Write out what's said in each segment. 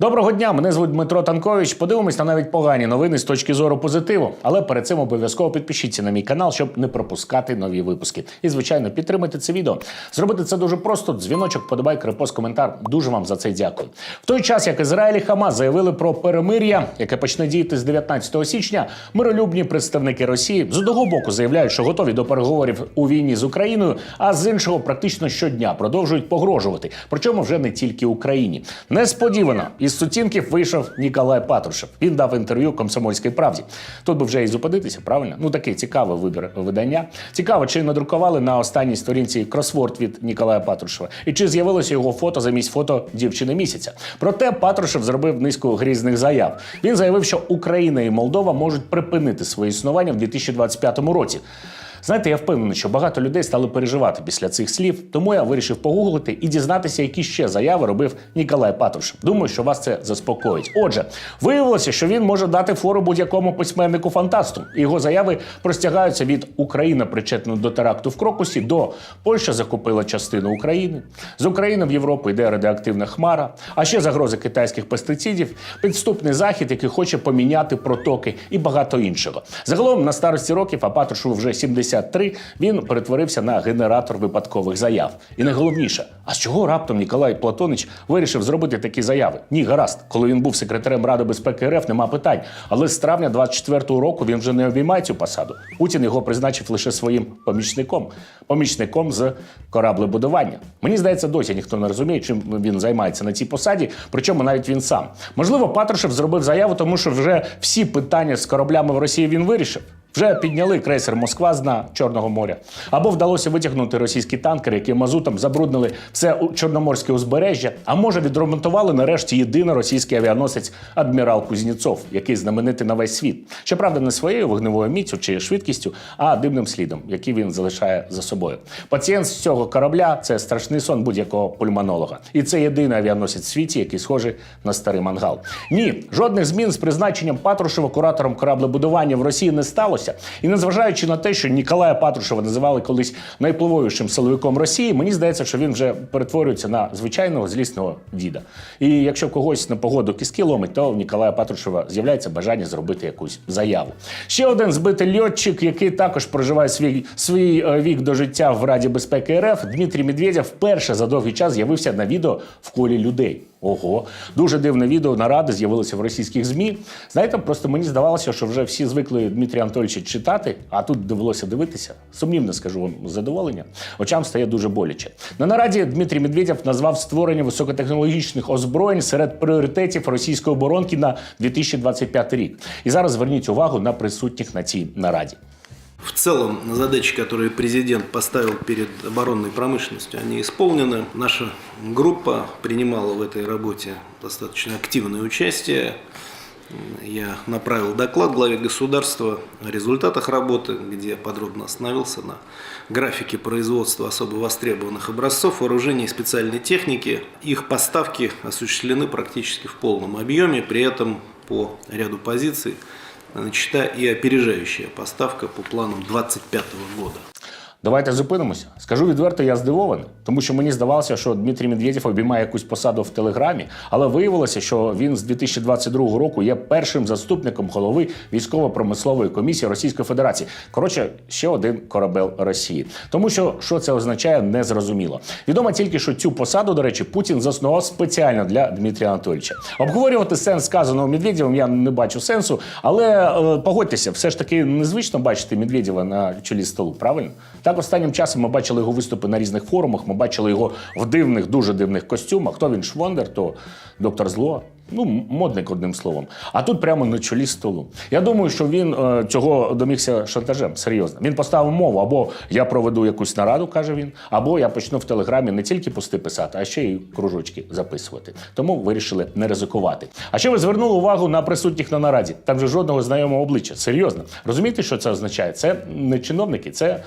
Доброго дня, мене звуть Дмитро Танкович. Подивимось на навіть погані новини з точки зору позитиву. Але перед цим обов'язково підпишіться на мій канал, щоб не пропускати нові випуски. І, звичайно, підтримайте це відео. Зробити це дуже просто. Дзвіночок, подобайк, репост, коментар. Дуже вам за це дякую. В той час, як Ізраїль і Хамас заявили про перемир'я, яке почне діяти з 19 січня, миролюбні представники Росії з одного боку заявляють, що готові до переговорів у війні з Україною, а з іншого практично щодня продовжують погрожувати. Причому вже не тільки Україні. Несподівано із сутінків вийшов Ніколай Патрушев. Він дав інтерв'ю комсомольській правді. Тут би вже і зупинитися, правильно? Ну такий цікавий вибір видання. Цікаво, чи надрукували на останній сторінці кросворд від Ніколая Патрушева, і чи з'явилося його фото замість фото дівчини місяця. Проте Патрушев зробив низку грізних заяв. Він заявив, що Україна і Молдова можуть припинити своє існування в 2025 році. Знаєте, я впевнений, що багато людей стали переживати після цих слів, тому я вирішив погуглити і дізнатися, які ще заяви робив Ніколай Патрушев. Думаю, що вас це заспокоїть. Отже, виявилося, що він може дати фору будь-якому письменнику фантасту. Його заяви простягаються від Україна, причетна до теракту в Крокусі, до Польща закупила частину України. З України в Європу йде радіоактивна хмара, а ще загрози китайських пестицидів, підступний захід, який хоче поміняти протоки і багато іншого. Загалом на старості років Апатрушеву вже 70 63 він перетворився на генератор випадкових заяв. І найголовніше, а з чого раптом Ніколай Платонич вирішив зробити такі заяви? Ні, гаразд, коли він був секретарем Ради безпеки РФ, нема питань. Але з травня 24-го року він вже не обіймає цю посаду. Путін його призначив лише своїм помічником, помічником з кораблебудування. Мені здається, досі ніхто не розуміє, чим він займається на цій посаді. Причому навіть він сам. Можливо, Патрушев зробив заяву, тому що вже всі питання з кораблями в Росії він вирішив. Вже підняли крейсер Москва з дна Чорного моря. Або вдалося витягнути російські танкери, які мазутом забруднили все чорноморське узбережжя. А може відремонтували нарешті єдиний російський авіаносець адмірал Кузнєцов, який знаменитий на весь світ. Щоправда, не своєю вогневою міцю чи швидкістю, а дивним слідом, який він залишає за собою. Пацієнт з цього корабля це страшний сон будь-якого пульмонолога. І це єдиний авіаносець в світі, який схожий на старий мангал. Ні, жодних змін з призначенням Патрушева куратором кораблебудування в Росії не сталося. І незважаючи на те, що Ніколая Патрушева називали колись найвпливовішим силовиком Росії, мені здається, що він вже перетворюється на звичайного злісного діда. І якщо когось на погоду кіски ломить, то в Ніколая Патрушева з'являється бажання зробити якусь заяву. Ще один збитий льотчик, який також проживає свій свій е, вік до життя в Раді безпеки РФ, Дмитрій Медведєв вперше за довгий час з'явився на відео в колі людей. Ого, дуже дивне відео наради з'явилося в російських змі. Знаєте, просто мені здавалося, що вже всі звикли Дмитрія Анатольовича читати, а тут довелося дивитися. Сумнівно скажу вам задоволення. Очам стає дуже боляче. На нараді Дмитрій Медведєв назвав створення високотехнологічних озброєнь серед пріоритетів російської оборонки на 2025 рік. І зараз зверніть увагу на присутніх на цій нараді. В целом задачи, которые президент поставил перед оборонной промышленностью, они исполнены. Наша группа принимала в этой работе достаточно активное участие. Я направил доклад главе государства о результатах работы, где подробно остановился на графике производства особо востребованных образцов вооружений и специальной техники. Их поставки осуществлены практически в полном объеме, при этом по ряду позиций начата и опережающая поставка по планам 2025 года. Давайте зупинимося. Скажу відверто, я здивований, тому що мені здавалося, що Дмитрій Медведєв обіймає якусь посаду в телеграмі, але виявилося, що він з 2022 року є першим заступником голови військово-промислової комісії Російської Федерації. Коротше, ще один корабель Росії. Тому що що це означає, не зрозуміло. Відомо тільки, що цю посаду, до речі, Путін заснував спеціально для Дмитрія Анатольовича. Обговорювати сенс сказаного Медведєвим я не бачу сенсу, але е, погодьтеся, все ж таки незвично бачити Медведєва на чолі столу, правильно? Так останнім часом ми бачили його виступи на різних форумах. Ми бачили його в дивних, дуже дивних костюмах. То він Швондер, то доктор Зло. Ну, модник одним словом. А тут прямо на чолі столу. Я думаю, що він е, цього домігся шантажем. Серйозно. Він поставив мову, або я проведу якусь нараду, каже він, або я почну в телеграмі не тільки пости писати, а ще й кружочки записувати. Тому вирішили не ризикувати. А ще ви звернули увагу на присутніх на нараді. Там же жодного знайомого обличчя. Серйозно. Розумієте, що це означає? Це не чиновники, це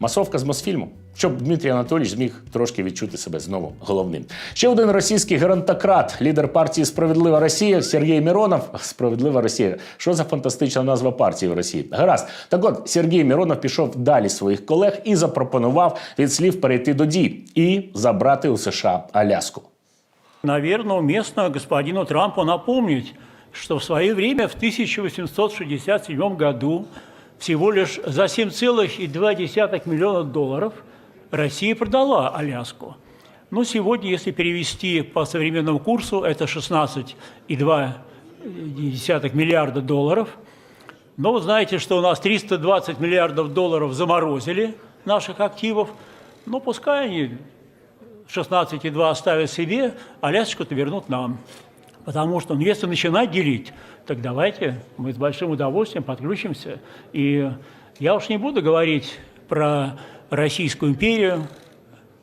масовка з Мосфільму. Щоб Дмитрій Анатолійович зміг трошки відчути себе знову головним. Ще один російський геронтократ, лідер партії Справедлива Росія Сергій Міронов. Справедлива Росія. Що за фантастична назва партії в Росії? Гаразд. Так от Сергій Міронов пішов далі своїх колег і запропонував від слів перейти до дій і забрати у США Аляску. наверное, уместно господину Трампу напомнить, что в свое время, в 1867 году, всего лишь за 7,2 миллиона долларов Россия продала Аляску. Но сегодня, если перевести по современному курсу, это 16,2 миллиарда долларов. Но вы знаете, что у нас 320 миллиардов долларов заморозили наших активов. Но пускай они 16,2 оставят себе, а лясочку-то вернут нам. Потому что, ну, если начинать делить, так давайте мы с большим удовольствием подключимся. И я уж не буду говорить про Российскую империю,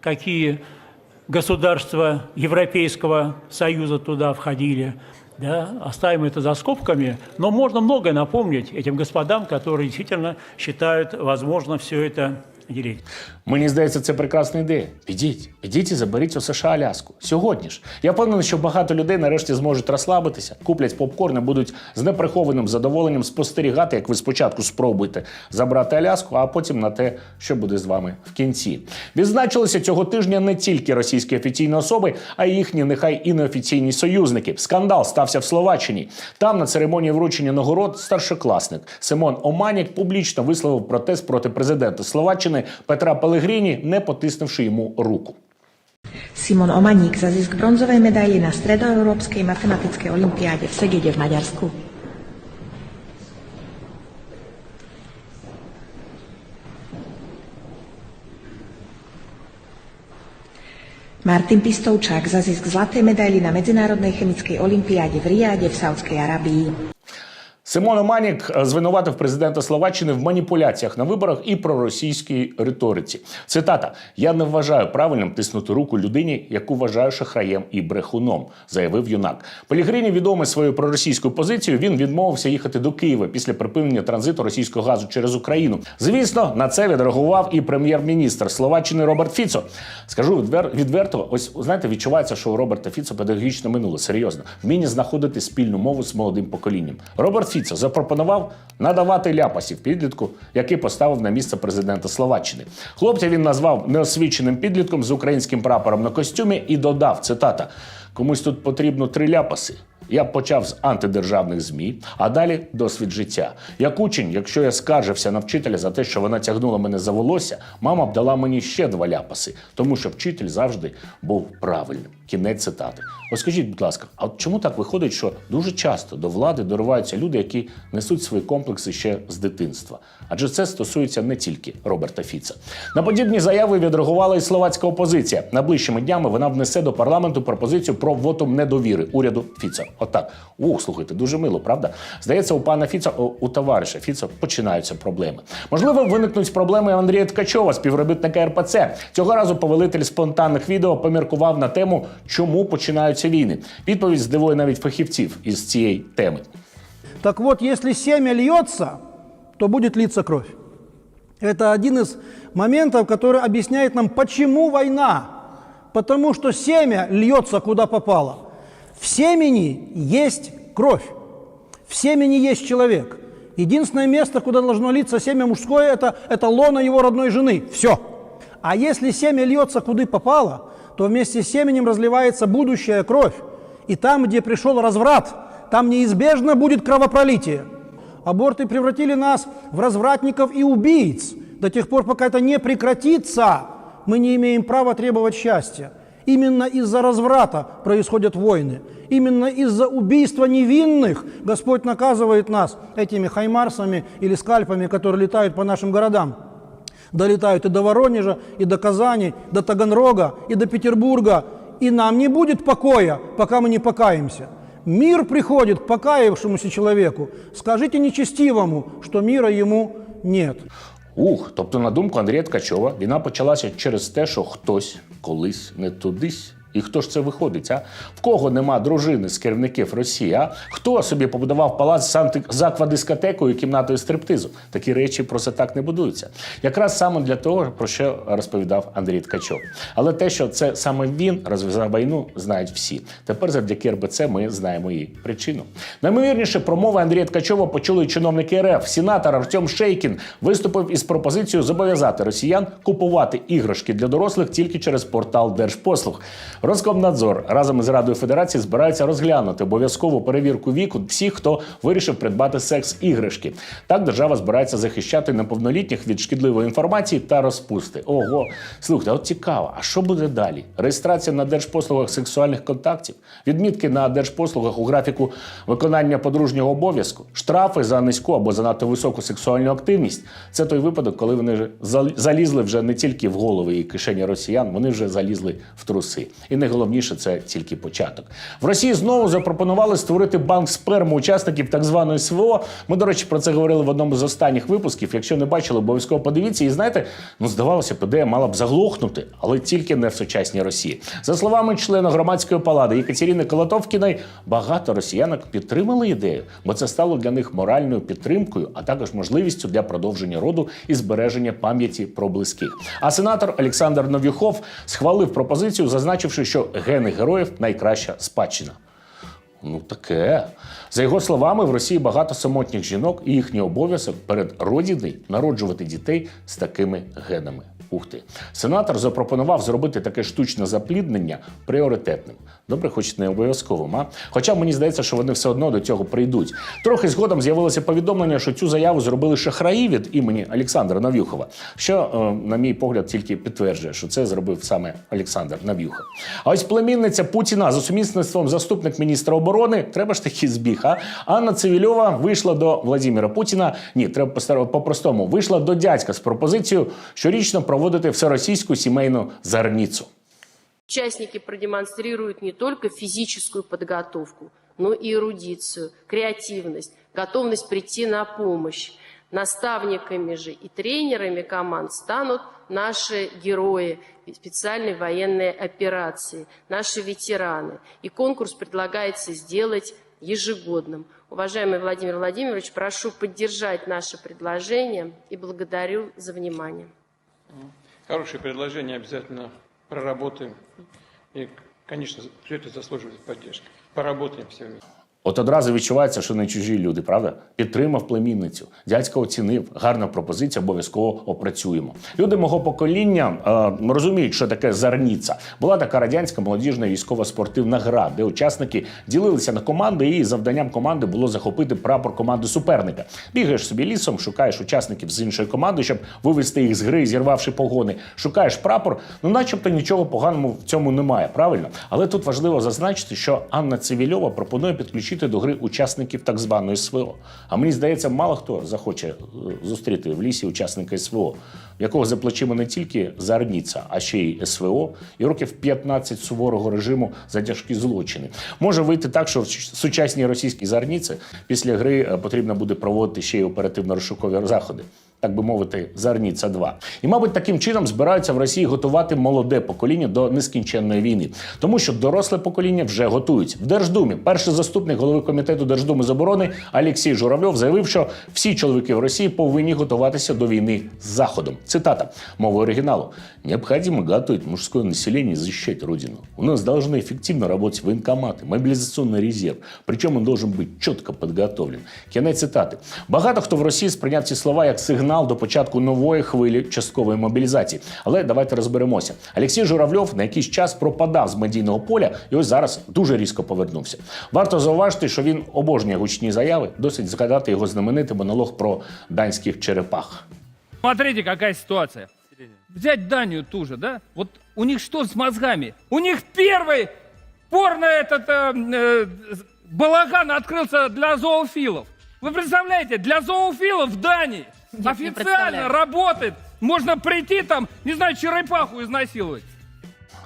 какие государства Европейского Союза туда входили. Да, оставим это за скобками, но можно многое напомнить этим господам, которые действительно считают возможно все это делить. Мені здається, це прекрасна ідея. Підіть, підіть і заберіть у США Аляску. Сьогодні ж. Я впевнений, що багато людей нарешті зможуть розслабитися, куплять попкорн і будуть з неприхованим задоволенням спостерігати, як ви спочатку спробуєте забрати Аляску, а потім на те, що буде з вами в кінці. Відзначилися цього тижня не тільки російські офіційні особи, а й їхні нехай і неофіційні союзники. Скандал стався в Словаччині. Там на церемонії вручення нагород старшокласник Симон Оманік публічно висловив протест проти президента Словаччини Петра Пелегріні, не потиснувши йому руку. Simon Omaník za zisk bronzovej medaily na stredoeurópskej matematickej olympiáde v Segede v Maďarsku. Martin Pistovčák za zisk zlatej medaily na Medzinárodnej chemickej olympiáde v Riáde v Saudskej Arabii. Симон Оманік е, звинуватив президента Словаччини в маніпуляціях на виборах і проросійській риториці. Цитата: Я не вважаю правильним тиснути руку людині, яку вважаю шахраєм і брехуном, заявив юнак. Пелігрині відомий своєю проросійською позицією. Він відмовився їхати до Києва після припинення транзиту російського газу через Україну. Звісно, на це відреагував і прем'єр-міністр Словаччини Роберт Фіцо. Скажу відвер... відверто, ось знаєте, відчувається, що у Роберта Фіцо педагогічне минуле серйозно вміння знаходити спільну мову з молодим поколінням. Роберт Фіцо запропонував надавати ляпасів підлітку, який поставив на місце президента Словаччини. Хлопця він назвав неосвіченим підлітком з українським прапором на костюмі і додав цитата: комусь тут потрібно три ляпаси. Я почав з антидержавних змі, а далі досвід життя. Як учень, якщо я скаржився на вчителя за те, що вона тягнула мене за волосся, мама б дала мені ще два ляпаси, тому що вчитель завжди був правильним. Кінець цитати. Ось скажіть, будь ласка, а от чому так виходить, що дуже часто до влади дориваються люди, які несуть свої комплекси ще з дитинства? Адже це стосується не тільки Роберта Фіца. На подібні заяви відреагувала і словацька опозиція. Найближчими днями вона внесе до парламенту пропозицію про вотум недовіри уряду Фіца. Отак. Ух, слухайте, дуже мило, правда? Здається, у пана Фіца, о, у товариша Фіца починаються проблеми. Можливо, виникнуть проблеми у Андрія Ткачова, співробітника РПЦ. Цього разу повелитель спонтанних відео поміркував на тему, чому починаються війни. Відповідь здивує навіть фахівців із цієї теми. Так вот, если семя льется, то будет литься кровь. Это один из моментов, который объясняет нам, почему война. Потому что семя льется куда попало. В семени есть кровь. В семени есть человек. Единственное место, куда должно литься семя мужское, это, это лона его родной жены. Все. А если семя льется куда попало, то вместе с семенем разливается будущая кровь. И там, где пришел разврат, там неизбежно будет кровопролитие. Аборты превратили нас в развратников и убийц. До тех пор, пока это не прекратится, мы не имеем права требовать счастья. Именно из-за разврата происходят войны. Именно из-за убийства невинных Господь наказывает нас этими хаймарсами или скальпами, которые летают по нашим городам. Долетают и до Воронежа, и до Казани, до Таганрога, и до Петербурга. И нам не будет покоя, пока мы не покаемся. Мир приходит к покаявшемуся человеку. Скажите нечестивому, что мира ему нет. Ух, тобто, на думку Андрія Ткачова, війна почалася через те, що хтось колись не тудись. І хто ж це виходить? А в кого нема дружини з керівників Росії? А хто собі побудував палац з анти- з аквадискотекою і кімнатою стриптизу? Такі речі просто так не будуються. Якраз саме для того, про що розповідав Андрій Ткачов. Але те, що це саме він розв'язав війну, знають всі. Тепер завдяки РБЦ ми знаємо її причину. Наймовірніше, промови Андрія Ткачова почули чиновники РФ. Сенатор Артем Шейкін виступив із пропозицією зобов'язати росіян купувати іграшки для дорослих тільки через портал Держпослуг. Роскомнадзор разом із Радою Федерації збирається розглянути обов'язкову перевірку віку всіх, хто вирішив придбати секс-іграшки. Так держава збирається захищати неповнолітніх від шкідливої інформації та розпусти. Ого, слухайте, от цікаво, а що буде далі? Реєстрація на держпослугах сексуальних контактів, відмітки на держпослугах у графіку виконання подружнього обов'язку, штрафи за низьку або занадто високу сексуальну активність. Це той випадок, коли вони залізли вже не тільки в голови і кишені росіян, вони вже залізли в труси. І найголовніше це тільки початок. В Росії знову запропонували створити банк сперми учасників так званої СВО. Ми, до речі, про це говорили в одному з останніх випусків. Якщо не бачили, обов'язково подивіться. І знаєте, ну здавалося ідея мала б заглохнути, але тільки не в сучасній Росії. За словами члена громадської палати Екатерини Колотовкіної, багато росіянок підтримали ідею, бо це стало для них моральною підтримкою, а також можливістю для продовження роду і збереження пам'яті про близьких. А сенатор Олександр Новюхов схвалив пропозицію, зазначивши, що гени героїв найкраща спадщина. Ну таке. За його словами, в Росії багато самотніх жінок, і їхній обов'язок перед родіною народжувати дітей з такими генами. Ух ти. Сенатор запропонував зробити таке штучне запліднення пріоритетним. Добре, хоч не обов'язковим, а? Хоча мені здається, що вони все одно до цього прийдуть. Трохи згодом з'явилося повідомлення, що цю заяву зробили шахраї від імені Олександра Нав'юхова, що, е, на мій погляд, тільки підтверджує, що це зробив саме Олександр Нав'юхов. А ось племінниця Путіна за сумісництвом заступник міністра оборони, треба ж таки збіг. А Анна Цивільова вийшла до Владимира Путіна. Ні, треба по-простому. Вийшла до дядька з пропозицією щорічно проводити всеросійську сімейну зарніцу. Участники продемонстрируют не только физическую подготовку, но и эрудицию, креативность, готовность прийти на помощь. Наставниками же и тренерами команд станут наши герои специальной военной операции, наши ветераны. И конкурс предлагается сделать ежегодным. Уважаемый Владимир Владимирович, прошу поддержать наше предложение и благодарю за внимание. Хорошее предложение, обязательно проработаем. И, конечно, все это заслуживает поддержки. Поработаем все вместе. От одразу відчувається, що не чужі люди, правда? Підтримав племінницю. Дядька оцінив, гарна пропозиція, обов'язково опрацюємо. Люди мого покоління е, розуміють, що таке зарніця. Була така радянська молодіжна військова спортивна гра, де учасники ділилися на команди, і завданням команди було захопити прапор команди суперника. Бігаєш собі лісом, шукаєш учасників з іншої команди, щоб вивести їх з гри, зірвавши погони. Шукаєш прапор. Ну, начебто нічого поганого в цьому немає, правильно? Але тут важливо зазначити, що Анна Цивільова пропонує підключити до гри учасників так званої СВО. А мені здається, мало хто захоче е, зустріти в лісі учасника СВО, в якого за плечима не тільки зарніця, а ще й СВО, і років 15 суворого режиму за тяжкі злочини. Може вийти так, що в сучасній російській зарніці після гри е, потрібно буде проводити ще й оперативно-розшукові заходи. Так би мовити, Зарніця 2 І, мабуть, таким чином збираються в Росії готувати молоде покоління до нескінченної війни, тому що доросле покоління вже готують. В Держдумі перший заступник голови комітету Держдуми з оборони Олексій Журавльов заявив, що всі чоловіки в Росії повинні готуватися до війни з Заходом. Цитата мовою оригіналу: необхідно готовить мужське населення захищать родину. У нас должны эффективно работать военкоматы, мобілізаційний резерв. Причому він должен бути чітко підготовлен. Кінець цитати. Багато хто в Росії сприйняв ці слова як сигнал до початку нової хвилі часткової мобілізації. Але давайте розберемося. Олексій Журавльов на якийсь час пропадав з медійного поля і ось зараз дуже різко повернувся. Варто зауважити, що він обожнює гучні заяви. Досить згадати його знаменитий монолог про данських черепах. Смотрите, какая ситуация. Взять Данию ту же, да? Вот у них что с мозгами? У них первый порно этот э, э, балаган открылся для зоофилов. Вы представляете, для зоофилов в Дании не официально представляю. работает. Можно прийти там, не знаю, черепаху изнасиловать.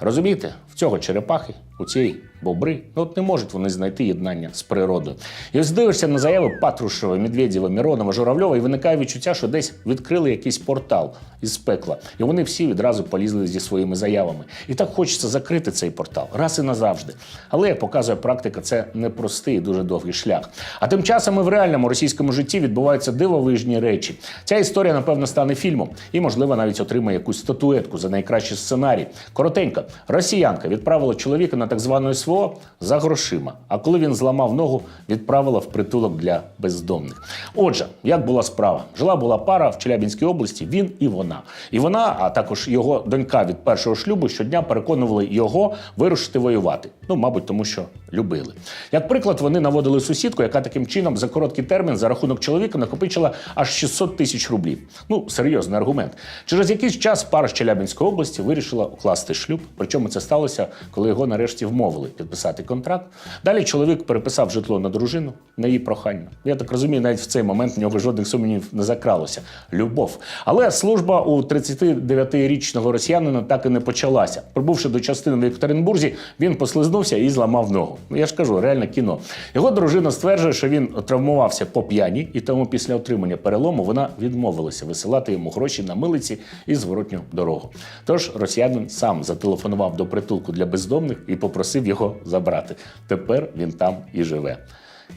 Розумієте, в цього черепахи, у цієї бобри, ну от не можуть вони знайти єднання з природою. І ось дивишся на заяви Патрушева, Медведєва, Миронова, Журавльова, і виникає відчуття, що десь відкрили якийсь портал із пекла. І вони всі відразу полізли зі своїми заявами. І так хочеться закрити цей портал раз і назавжди. Але як показує практика, це непростий і дуже довгий шлях. А тим часом і в реальному російському житті відбуваються дивовижні речі. Ця історія, напевно, стане фільмом і, можливо, навіть отримає якусь статуетку за найкращий сценарій. Коротенько, росіянка відправила чоловіка на так звану СВО СВО за грошима. А коли він зламав ногу, відправила в притулок для бездомних. Отже, як була справа? Жила була пара в Челябінській області, він і вона. І вона, а також його донька від першого шлюбу, щодня переконували його вирушити воювати. Ну, мабуть, тому що любили. Як приклад, вони наводили сусідку, яка таким чином за короткий термін за рахунок чоловіка накопичила аж 600 тисяч рублів. Ну, серйозний аргумент. Через якийсь час пара з Челябінської області вирішила укласти шлюб. Причому це сталося, коли його нарешті вмовили підписати контракт. Далі чоловік переписав житло на дружину на її прохання. Я так розумію, навіть в цей момент в нього жодних сумнівів не закралося. Любов. Але служба у 39-річного росіянина так і не почалася. Прибувши до частини в Єкатеринбурзі, він послизнувся і зламав ногу. Ну, я ж кажу, реальне кіно. Його дружина стверджує, що він травмувався по п'яні, і тому після отримання перелому вона відмовилася висилати йому гроші на милиці і зворотню дорогу. Тож росіянин сам зателефонував до притулку для бездомних і попросив його забрати. Тепер він там і живе.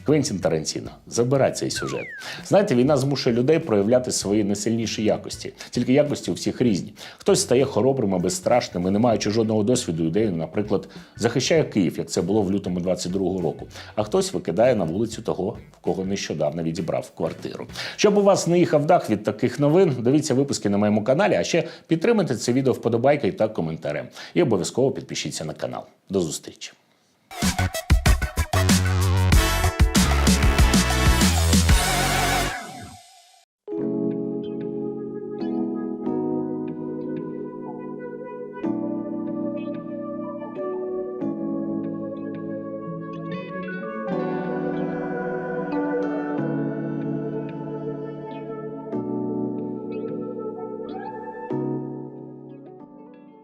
Квентін Тарантіно, забирай цей сюжет. Знаєте, війна змушує людей проявляти свої найсильніші якості. Тільки якості у всіх різні. Хтось стає хоробрим і безстрашним і не маючи жодного досвіду, ідею, наприклад, захищає Київ, як це було в лютому 22-го року. А хтось викидає на вулицю того, в кого нещодавно відібрав квартиру. Щоб у вас не їхав дах від таких новин, дивіться випуски на моєму каналі, а ще підтримайте це відео вподобайкою та коментарем. І обов'язково підпишіться на канал. До зустрічі! you